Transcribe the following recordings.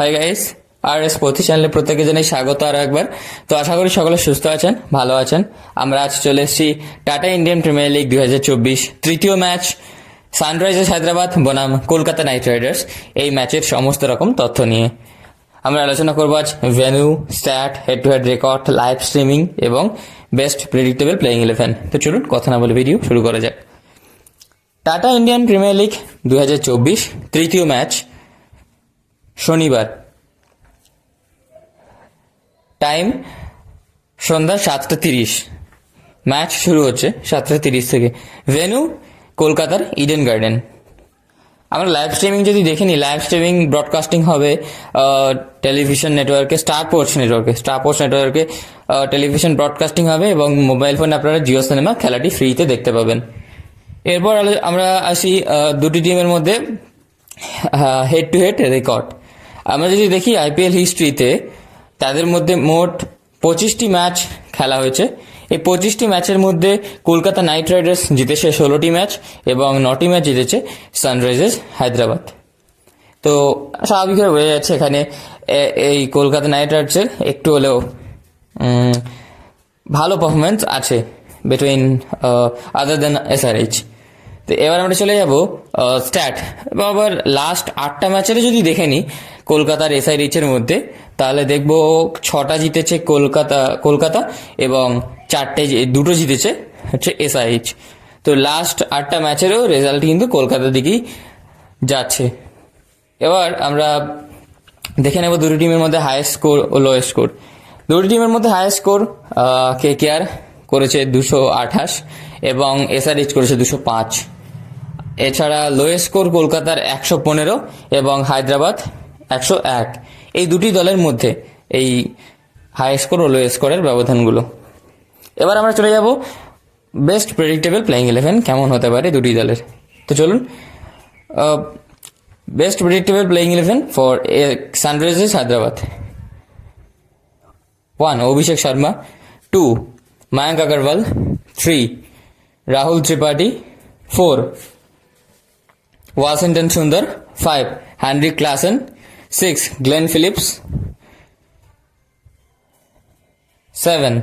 High guys R S প্রতি চ্যানেলে প্রত্যেকে জানাই স্বাগত আর একবার। তো আশা করি সকলে সুস্থ আছেন, ভালো আছেন। আমরা আজ চলে এসেছি টাটা ইন্ডিয়ান প্রিমিয়ার লিগ দুই হাজার চব্বিশ তৃতীয় ম্যাচ সানরাইজার্স হায়দ্রাবাদ, বনাম কলকাতা নাইট রাইডার্স এই ম্যাচের সমস্ত রকম তথ্য নিয়ে আমরা আলোচনা করব আজ venue stat head to head record live streaming এবং বেস্ট প্রেডিক্টেবল প্লেইং ইলেভেন তো চলুন কথা না বলে ভিডিও শুরু করা যাক। টাটা ইন্ডিয়ান প্রিমিয়ার লিগ দু হাজার চব্বিশ তৃতীয় ম্যাচ শনিবার। টাইম সন্ধ্যা সাতটা তিরিশ। ম্যাচ শুরু হচ্ছে সাতটা তিরিশ থেকে। ভেনু কলকাতার ইডেন গার্ডেন আমরা লাইভ স্ট্রিমিং যদি দেখে নিই লাইভ স্ট্রিমিং ব্রডকাস্টিং হবে টেলিভিশন নেটওয়ার্কে স্টার পোর্টস নেটওয়ার্কে স্টার পোর্টস নেটওয়ার্কে টেলিভিশন ব্রডকাস্টিং হবে এবং মোবাইল ফোনে আপনারা জিও সিনেমা খেলাটি ফ্রিতে দেখতে পাবেন। এরপর আমরা আসি দুটি টিমের মধ্যে হেড টু হেড রেকর্ড আমরা যদি দেখি আইপিএল হিস্ট্রিতে তাদের মধ্যে মোট পঁচিশটি ম্যাচ খেলা হয়েছে। এই পঁচিশটি ম্যাচের মধ্যে কলকাতা নাইট রাইডার্স জিতেছে ষোলোটি ম্যাচ এবং নটি ম্যাচ জিতেছে সানরাইজার্স হায়দ্রাবাদ। তো স্বাভাবিকভাবে বোঝা যাচ্ছে এখানে এই কলকাতা নাইট রাইডার্সের একটু হলেও ভালো পারফরমেন্স আছে বিটুইন আদার দেন এসআরএইচ তো এবার আমরা চলে যাব স্ট্যাট আবার লাস্ট আটটা ম্যাচের যদি দেখে নিই কলকাতার এসআই রিচের মধ্যে। তাহলে দেখব ছটা জিতেছে কলকাতা কলকাতা এবং চারটে দুটো জিতেছে হচ্ছে এসআইএইচ। তো লাস্ট আটটা ম্যাচেরও রেজাল্ট কিন্তু কলকাতার দিকেই যাচ্ছে। এবার আমরা দেখে নেব দুটো টিমের মধ্যে হাইয়েস্ট স্কোর ও লোয়েস্ট স্কোর দুটো টিমের মধ্যে হাইয়েস্ট স্কোর কে কে আর করেছে দুশো আঠাশ এবং এসআরএইচ করেছে দুশো পাঁচ। এছাড়া লোয়েস্ট স্কোর কলকাতার একশো পনেরো এবং হায়দ্রাবাদ একশো এক। এই দুটি দলের মধ্যে এই হাই স্কোর ও লো স্কোরের ব্যবধানগুলো। এবার আমরা চলে যাব বেস্ট প্রেডিক্টেবল প্লেইং ইলেভেন কেমন হতে পারে দুটি দলের। তো চলুন best predictable playing eleven for Sunrisers Hyderabad. One Abhishek Sharma. Two Mayank Agarwal three Rahul Tripathi. Four Washington Sundar. Five Heinrich Klaasen. Six Glenn Phillips seven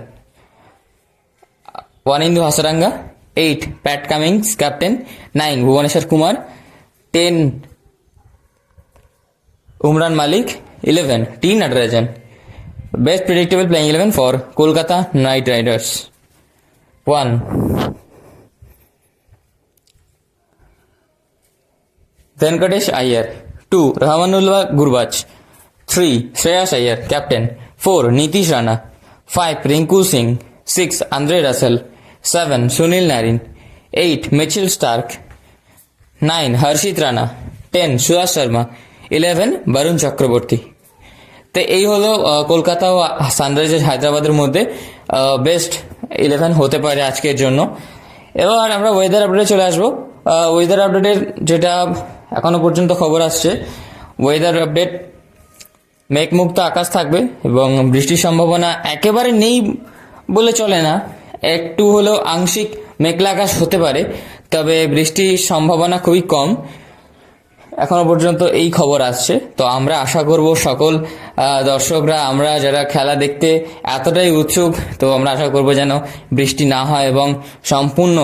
Wanindu Hasaranga eight Pat Cummins captain nine Bhuvneshwar Kumar ten Umran Malik eleven T Natarajan best predictable playing eleven for Kolkata Knight Riders one Venkatesh Iyer. Two Rahmanullah Gurbaz three Shreyas Iyer captain four Nitish Rana five Rinku Singh six Andre Russell seven Sunil Narine eight Mitchell Starc nine Harshit Rana ten Suyash Sharma eleven Varun Chakravarthy তো এই হলো কলকাতা ও Sunrisers হায়দ্রাবাদের মধ্যে best eleven হতে পারে আজকের জন্য। এবার আমরা ওয়েদার আপডেটে চলে আসব। ওয়েদার আপডেটের যেটা এখনও পর্যন্ত খবর আসছে। ওয়েদার আপডেট মেঘমুক্ত আকাশ থাকবে এবং বৃষ্টির সম্ভাবনা একেবারে নেই বলে চলে না। একটু হলেও আংশিক মেঘলা আকাশ হতে পারে, তবে বৃষ্টির সম্ভাবনা খুবই কম। এখনও পর্যন্ত এই খবর আসছে। তো আমরা আশা করব সকল দর্শকরা, আমরা যারা খেলা দেখতে এতটাই উৎসুক, তো আমরা আশা করব যেন বৃষ্টি না হয় এবং সম্পূর্ণ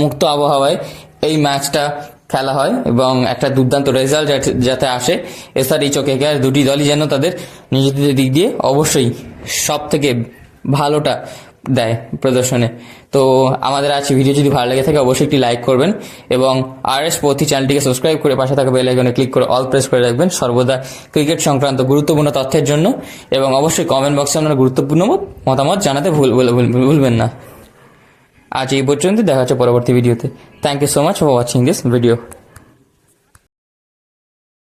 মুক্ত আবহাওয়ায় এই ম্যাচটা খেলা হয় এবং একটা দুর্দান্ত রেজাল্ট যাতে আসে। এসআর এই চোখে দুটি দলই যেন তাদের নিজেদের দিক দিয়ে অবশ্যই সব থেকে ভালোটা দেয় প্রদর্শনে। তো আমাদের আজকে ভিডিও যদি ভালো লেগে থাকে, অবশ্যই একটি লাইক করবেন এবং আর এস পথি চ্যানেলটিকে সাবস্ক্রাইব করে পাশে থাকা বেল আইকনে ক্লিক করে অল প্রেস করে রাখবেন সর্বদা ক্রিকেট সংক্রান্ত গুরুত্বপূর্ণ তথ্যের জন্য এবং অবশ্যই কমেন্ট বক্সে আপনার গুরুত্বপূর্ণ মতামত জানাতে ভুল- ভুলবেন না। আজ এই পর্যন্ত দেখা হচ্ছে পরবর্তী ভিডিওতে। Thank you so much for watching this video